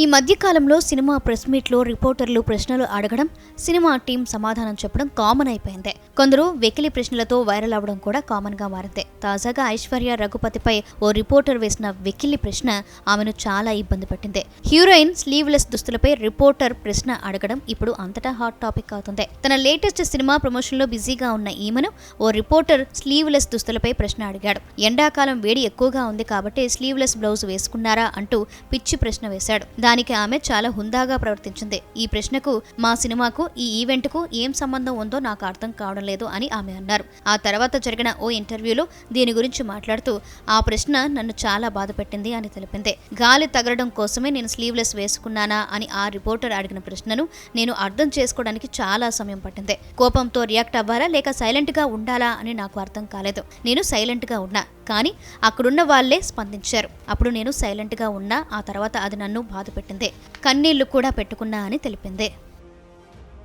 ఈ మధ్య కాలంలో సినిమా ప్రెస్ మీట్లో రిపోర్టర్లు ప్రశ్నలు అడగడం సినిమా టీం సమాధానం చెప్పడం కామన్ అయిపోయింది. కొందరు వెకిలి ప్రశ్నలతో వైరల్ అవ్వడం కూడా కామన్గా మారింది. తాజాగా ఐశ్వర్య రఘుపతిపై ఓ రిపోర్టర్ వేసిన వెకిలి ప్రశ్న ఆమెను చాలా ఇబ్బంది పెట్టింది. హీరోయిన్ స్లీవ్లెస్ దుస్తులపై రిపోర్టర్ ప్రశ్న అడగడం ఇప్పుడు అంతటా హాట్ టాపిక్ అవుతుంది. తన లేటెస్ట్ సినిమా ప్రమోషన్లో బిజీగా ఉన్న ఈమెను ఓ రిపోర్టర్ స్లీవ్లెస్ దుస్తులపై ప్రశ్న అడిగాడు. ఎండాకాలం వేడి ఎక్కువగా ఉంది కాబట్టి స్లీవ్లెస్ బ్లౌజ్ వేసుకున్నారా? అంటూ పిచ్చి ప్రశ్న వేశాడు. దానికి ఆమె చాలా హుందాగా ప్రవర్తించింది. ఈ ప్రశ్నకు మా సినిమాకు ఈ ఈవెంట్కు ఏం సంబంధం ఉందో నాకు అర్థం కావడం లేదు అని ఆమె అన్నారు. ఆ తర్వాత జరిగిన ఓ ఇంటర్వ్యూలో దీని గురించి మాట్లాడుతూ ఆ ప్రశ్న నన్ను చాలా బాధ పెట్టింది అని తెలిపింది. గాలి తగలడం కోసమే నేను స్లీవ్లెస్ వేసుకున్నానా? అని ఆ రిపోర్టర్ అడిగిన ప్రశ్నను నేను అర్థం చేసుకోవడానికి చాలా సమయం పట్టింది. కోపంతో రియాక్ట్ అవ్వాలా లేక సైలెంట్గా ఉండాలా? అని నాకు అర్థం కాలేదు. నేను సైలెంట్గా ఉన్నా కానీ అక్కడున్న వాళ్ళే స్పందించారు. అప్పుడు నేను సైలెంట్గా ఉన్నా ఆ తర్వాత అది నన్ను బాధ మొదలుపెట్టింది కన్నీళ్ళు కూడా పెట్టుకున్నా అని తెలిపింది.